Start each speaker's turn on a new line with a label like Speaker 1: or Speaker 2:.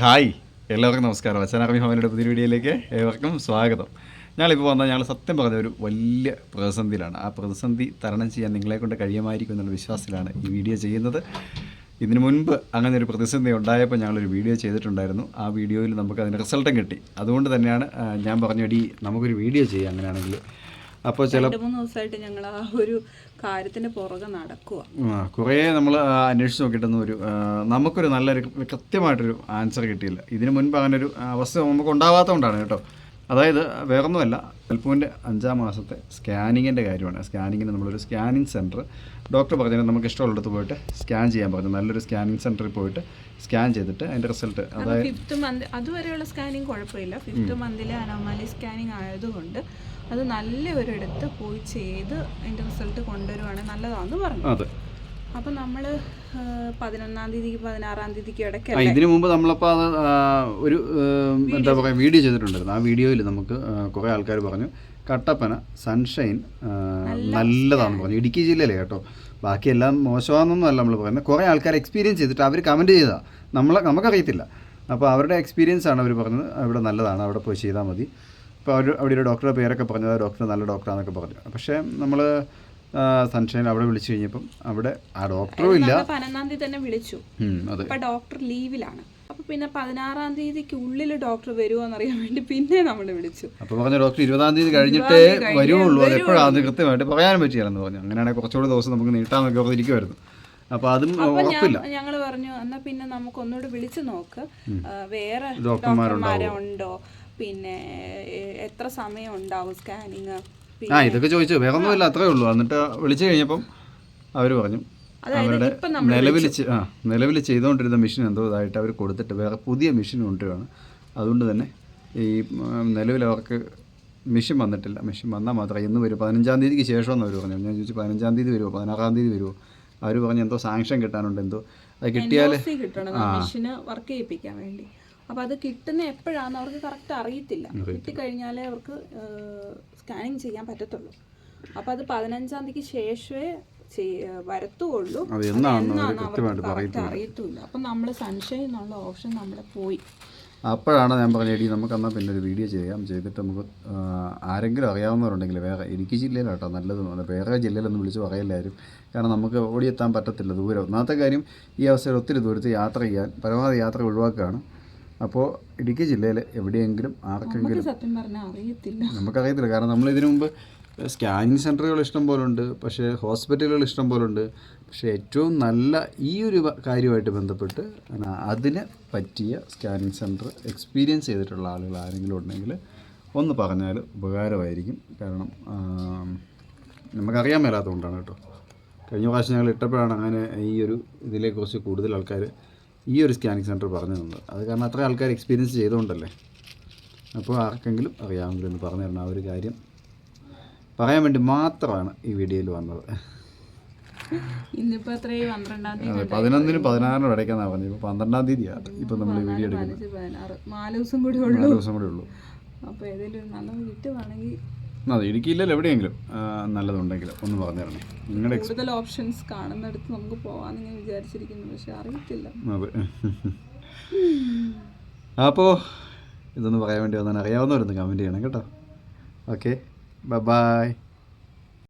Speaker 1: Hi എല്ലാവർക്കും നമസ്കാരം. അച്ഛനാർമി ഭവനിയുടെ പുതിയ വീഡിയോയിലേക്ക് ഏവർക്കും സ്വാഗതം. ഞങ്ങളിപ്പോൾ വന്നാൽ ഞങ്ങൾ സത്യം പറഞ്ഞ ഒരു വലിയ പ്രതിസന്ധിയിലാണ്. ആ പ്രതിസന്ധി തരണം ചെയ്യാൻ നിങ്ങളെ കൊണ്ട് കഴിയുമായിരിക്കും എന്നുള്ള വിശ്വാസത്തിലാണ് ഈ വീഡിയോ ചെയ്യുന്നത്. ഇതിനു മുൻപ് അങ്ങനെ ഒരു പ്രതിസന്ധി ഉണ്ടായപ്പോൾ ഞങ്ങളൊരു വീഡിയോ ചെയ്തിട്ടുണ്ടായിരുന്നു. ആ വീഡിയോയിൽ നമുക്ക് അതിന്റെ റിസൾട്ടും കിട്ടി. അതുകൊണ്ട് തന്നെയാണ് ഞാൻ പറഞ്ഞു ഒരു നമുക്കൊരു വീഡിയോ ചെയ്യാം അങ്ങനെയാണെങ്കിൽ. അപ്പോൾ ചില
Speaker 2: മൂന്ന് ദിവസമായിട്ട് ഞങ്ങൾ ആ ഒരു കാര്യത്തിന് പുറകെ നടക്കുക
Speaker 1: ആ, കുറേ നമ്മൾ അന്വേഷിച്ച് നോക്കിയിട്ടൊന്നും ഒരു നമുക്കൊരു നല്ലൊരു കൃത്യമായിട്ടൊരു ആൻസർ കിട്ടിയില്ല. ഇതിനു മുൻപ് അങ്ങനെ ഒരു അവസ്ഥ നമുക്ക് ഉണ്ടാവാത്തതുകൊണ്ടാണ് കേട്ടോ. അതായത് വേറൊന്നുമല്ല അൽപ്പൂവിന്റെ അഞ്ചാം മാസത്തെ സ്കാനിങ്ങിന്റെ കാര്യമാണ്. സ്കാനിങ്ങിന് നമ്മളൊരു സ്കാനിങ് സെന്റർ ഡോക്ടർ പറഞ്ഞാൽ നമുക്ക് ഇഷ്ടമുള്ളിടത്ത് പോയിട്ട് സ്കാൻ ചെയ്യാൻ പറഞ്ഞു. നല്ലൊരു സ്കാനിങ് സെന്ററിൽ പോയിട്ട് സ്കാൻ ചെയ്തിട്ട് അതിന്റെ റിസൾട്ട് അതായത്
Speaker 2: ഫിഫ്ത്ത് മന്ത് അതുവരെയുള്ള സ്കാനിങ് കുഴപ്പമില്ല. ഫിഫ്ത്ത് മന്തിലെ അനോമാലി സ്കാനിങ് ആയതുകൊണ്ട് അത് നല്ല ഒരിടത്ത് പോയി ചെയ്ത് അതിന്റെ റിസൾട്ട് കൊണ്ടുവരുവാണെങ്കിൽ നല്ലതാണെന്ന് പറഞ്ഞു.
Speaker 1: അതെ.
Speaker 2: അപ്പൊ നമ്മൾ പതിനൊന്നാം തീയതിക്ക് പതിനാറാം തീയതിക്ക് ഇടയ്ക്ക്
Speaker 1: ഇതിനു മുമ്പ് നമ്മളപ്പോൾ അത് ഒരു എന്താ പറയുക വീഡിയോ ചെയ്തിട്ടുണ്ടായിരുന്നു. ആ വീഡിയോയിൽ നമുക്ക് കുറേ ആൾക്കാർ പറഞ്ഞു കട്ടപ്പന സൺഷൈൻ നല്ലതാണെന്ന് പറഞ്ഞു. ഇടുക്കി ജില്ലയിലെ കേട്ടോ. ബാക്കിയെല്ലാം മോശമാണെന്നൊന്നുമല്ല നമ്മൾ പറയുന്നത് കുറേ ആൾക്കാർ എക്സ്പീരിയൻസ് ചെയ്തിട്ട് അവർ കമന്റ് ചെയ്താൽ നമ്മളെ നമുക്കറിയത്തില്ല. അപ്പോൾ അവരുടെ എക്സ്പീരിയൻസ് ആണ് അവർ പറഞ്ഞത്. അവിടെ നല്ലതാണ് അവിടെ പോയി ചെയ്താൽ മതി. അപ്പോൾ അവർ അവിടെ ഒരു ഡോക്ടറുടെ പേരൊക്കെ പറഞ്ഞത് ഡോക്ടർ നല്ല ഡോക്ടറാന്നൊക്കെ പറഞ്ഞു. പക്ഷേ നമ്മൾ സൺഷൈൻ അവിടെ വിളിച്ചു കഴിഞ്ഞപ്പം അവിടെ ആ ഡോക്ടറും ഇല്ല.
Speaker 2: പതിനൊന്നാം തീയതി തന്നെ വിളിച്ചു.
Speaker 1: അതെ.
Speaker 2: ഡോക്ടർ ലീവിലാണ് അപ്പൊ പിന്നെ പതിനാറാം തീയതിക്ക് ഉള്ളിൽ ഡോക്ടർ വരുമോ എന്നറിയാൻ വേണ്ടി പിന്നെ നമ്മൾ വിളിച്ചു.
Speaker 1: അപ്പൊ പറഞ്ഞ ഡോക്ടർ ഇരുപതാം തീയതി കഴിഞ്ഞിട്ടേ വരുവുള്ളൂ. അത് എപ്പോഴാണ് കൃത്യമായിട്ട് പറയാൻ പറ്റിയാലെന്ന് പറഞ്ഞു. അങ്ങനെയാണെങ്കിൽ കുറച്ചുകൂടി ദിവസം നമുക്ക് നീട്ടാൻ നീട്ടാന്നൊക്കെ ഇരിക്കുമായിരുന്നു അപ്പൊ അതും ഉറപ്പില്ല.
Speaker 2: ഞങ്ങൾ പറഞ്ഞു എന്നാ പിന്നെ നമുക്ക് ഒന്നുകൂടി വിളിച്ചു നോക്ക്. വേറെ
Speaker 1: ഡോക്ടർമാരുണ്ടോ
Speaker 2: ഡോക്ടർമാരെ ഉണ്ടോ? പിന്നെ എത്ര സമയം ഉണ്ടാവും സ്കാനിങ്?
Speaker 1: ആ ഇതൊക്കെ ചോദിച്ചു. വേറെ ഒന്നുമില്ല അത്രേ ഉള്ളൂ. എന്നിട്ട് വിളിച്ചു കഴിഞ്ഞപ്പം അവർ പറഞ്ഞു. അവരുടെ നിലവിൽ ആ നിലവിൽ ചെയ്തുകൊണ്ടിരുന്ന മെഷീൻ എന്തോ ഇതായിട്ട് അവർ കൊടുത്തിട്ട് വേറെ പുതിയ മെഷീൻ കൊണ്ടുവരികയാണ് അതുകൊണ്ട് തന്നെ ഈ നിലവിൽ അവർക്ക് മെഷീൻ വന്നിട്ടില്ല. മെഷീൻ വന്നാൽ മാത്രമേ ഇന്ന് വരും. പതിനഞ്ചാം തീയതിക്ക് ശേഷമെന്ന് അവർ പറഞ്ഞു. ഞാൻ ചോദിച്ചു പതിനഞ്ചാം തീയതി വരുമോ പതിനാറാം തീയതി വരുമോ അവർ പറഞ്ഞു എന്തോ സാങ്ഷൻ കിട്ടാനുണ്ട് എന്തോ. അത് കിട്ടിയാൽ
Speaker 2: ആ വർക്ക് ചെയ്യിപ്പിക്കാൻ വേണ്ടി. അപ്പൊ അത് കിട്ടുന്ന എപ്പോഴാന്ന് അവർക്ക് കറക്റ്റ് അറിയത്തില്ല. കിട്ടിക്കഴിഞ്ഞാലേ അവർക്ക് സ്കാനിങ് ചെയ്യാൻ പറ്റത്തുള്ളൂ. അപ്പൊ അത് പതിനഞ്ചാം തീയതിക്ക് ശേഷമേ വരത്തുള്ളൂ. അറിയത്തുമില്ല അപ്പം നമ്മൾ സൺഷൈൻ എന്നുള്ള ഓപ്ഷൻ നമ്മളെ പോയി.
Speaker 1: അപ്പോഴാണ് ഞാൻ പറഞ്ഞ എടി നമുക്ക് എന്നാൽ പിന്നെ ഒരു വീഡിയോ ചെയ്യാം. ചെയ്തിട്ട് നമുക്ക് ആരെങ്കിലും അറിയാവുന്നവരുണ്ടെങ്കിൽ വേറെ ഇടുക്കി ജില്ലയിലാണ് കേട്ടോ നല്ലത് വേറെ ജില്ലയിലൊന്നും വിളിച്ച് പറയില്ലായിരും കാരണം നമുക്ക് ഓടിയെത്താൻ പറ്റത്തില്ല ദൂരം. ഒന്നാമത്തെ കാര്യം ഈ അവസരം ഒത്തിരി ദൂരത്ത് യാത്ര ചെയ്യാൻ പരമാവധി യാത്ര ഒഴിവാക്കുകയാണ്. അപ്പോൾ ഇടുക്കി ജില്ലയിൽ എവിടെയെങ്കിലും ആർക്കെങ്കിലും
Speaker 2: സത്യം പറഞ്ഞാൽ അറിയത്തില്ല.
Speaker 1: നമുക്കറിയത്തില്ല. കാരണം നമ്മൾ ഇതിനു മുമ്പ് സ്കാനിങ് സെന്ററുകൾ ഇഷ്ടം പോലെ ഉണ്ട് പക്ഷേ ഹോസ്പിറ്റലുകൾ ഇഷ്ടം പോലെ ഉണ്ട് പക്ഷേ ഏറ്റവും നല്ല ഈ ഒരു കാര്യമായിട്ട് ബന്ധപ്പെട്ട് അതിന് പറ്റിയ സ്കാനിങ് സെന്റർ എക്സ്പീരിയൻസ് ചെയ്തിട്ടുള്ള ആളുകൾ ആരെങ്കിലും ഉണ്ടെങ്കിൽ ഒന്ന് പറഞ്ഞാൽ ഉപകാരമായിരിക്കും. കാരണം നമുക്കറിയാൻ മേലാത്തതുകൊണ്ടാണ് കേട്ടോ. കഴിഞ്ഞ പ്രാവശ്യം ഞങ്ങൾ ഇട്ടപ്പോഴാണ് അങ്ങനെ ഈ ഒരു ഇതിനെക്കുറിച്ച് കൂടുതൽ ആൾക്കാർ ഈ ഒരു സ്കാനിങ് സെന്റർ പറഞ്ഞു തന്നത്. അത് കാരണം അത്ര ആൾക്കാർ എക്സ്പീരിയൻസ് ചെയ്തുകൊണ്ടല്ലേ? അപ്പോൾ ആർക്കെങ്കിലും അറിയാമെങ്കിൽ എന്ന് പറഞ്ഞു തരണം. ആ ഒരു കാര്യം പറയാൻ വേണ്ടി മാത്രമാണ് ഈ വീഡിയോയിൽ വന്നത്.
Speaker 2: ഇന്നിപ്പോ എത്രയും പന്ത്രണ്ടാം തീയതി
Speaker 1: അതെ പതിനൊന്നിനും പതിനാറിനും ഇടയ്ക്കാന്നാ പറഞ്ഞത്. ഇപ്പോൾ പന്ത്രണ്ടാം തീയതിയാണ് ഇപ്പൊ നമ്മൾ ഈ വീഡിയോ എടുക്കുന്നത്.
Speaker 2: നാല് ദിവസം കൂടി ഉള്ളൂ.
Speaker 1: നാല് ദിവസം കൂടെ ഉള്ളൂ.
Speaker 2: അപ്പൊ ഏതെങ്കിലും കിട്ടുവാണെങ്കിൽ
Speaker 1: അതെ ഇടുക്കിയില്ലല്ലോ എവിടെയെങ്കിലും നല്ലതുണ്ടെങ്കിൽ ഒന്ന് പറഞ്ഞു തരണേ നിങ്ങളുടെ
Speaker 2: കൂടുതൽ ഓപ്ഷൻസ് കാണുന്നിടത്ത് നമുക്ക് ഞാൻ വിചാരിച്ചിരിക്കുന്നു പക്ഷെ അറിയത്തില്ല.
Speaker 1: അതെ. അപ്പോൾ ഇതൊന്ന് പറയാൻ വേണ്ടി വന്നാൽ അറിയാവുന്നവരൊന്ന് കമന്റ് ചെയ്യണം കേട്ടോ. Okay bye